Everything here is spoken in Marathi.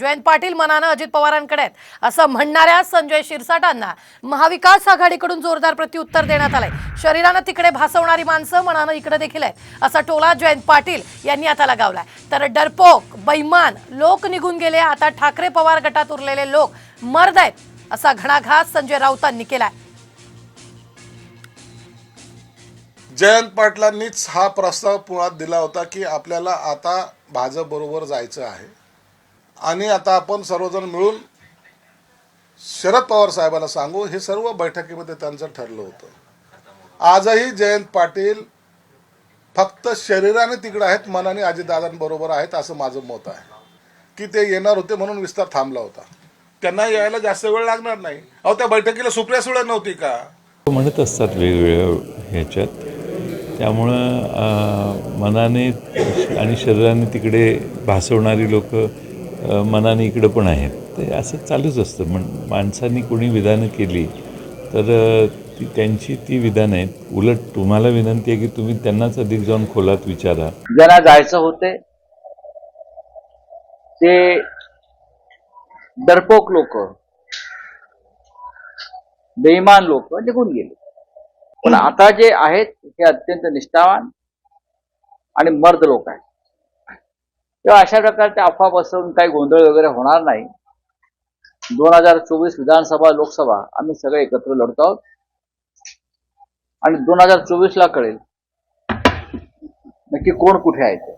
जयंत पाटील मनानं अजित पवारांकडे आहेत. असं म्हणणाऱ्या संजय शिरसाटांना महाविकास आघाडीकडून जोरदार प्रत्युत्तर देण्यात आलंय. शरीरानं तिकडे भासवणारी माणसं मनानं इकडे देखील आहेत. असा टोला जयंत पाटील यांनी आता लगावलाय. तर डरपोक बैमान लोक निघून गेले. आता ठाकरे पवार गटात उरलेले लोक मर्द आहेत असा घणाघात संजय राऊतांनी केलाय. जयंत पाटलांनीच हा प्रस्ताव पुळात दिला होता की आपल्याला आता भाजप बरोबर जायचं आहे. आणि आता आपण सर्वजण मिळून शरद पवार साहेबांना सांगू हे सर्व बैठकीमध्ये त्यांचं ठरलं होतं. आजही जयंत पाटील फक्त शरीराने तिकडे आहेत मनाने अजितदादांबरोबर आहेत असं माझं मत आहे. की ते येणार होते म्हणून विस्तार थांबला होता. त्यांना यायला जास्त वेळ लागणार नाही. अहो त्या बैठकीला सुप्रिया सुळे नव्हती का? म्हणत असतात वेगवेगळ्या ह्याच्यात. त्यामुळं मनाने आणि शरीराने तिकडे भासवणारी लोक मनाने इकडं पण आहेत. ते असं चालूच असतं. म्हण माणसांनी कोणी विधानं केली तर ती त्यांची ती विधानं आहेत. उलट तुम्हाला विनंती आहे की तुम्ही त्यांनाच अधिक जाऊन खोलात विचारा. ज्यांना जायचं होते ते डरपोक लोक बेईमान लोक निघून गेले. पण आता जे आहेत हे अत्यंत निष्ठावान आणि मर्द लोक आहेत. तेव्हा अशा प्रकारच्या अफवा बसवून काही गोंधळ वगैरे होणार नाही. दोन हजार चोवीस विधानसभा लोकसभा आम्ही सगळे एकत्र लढतो आहोत. आणि दोन हजार चोवीसला कळेल नक्की कोण कुठे आहे ते.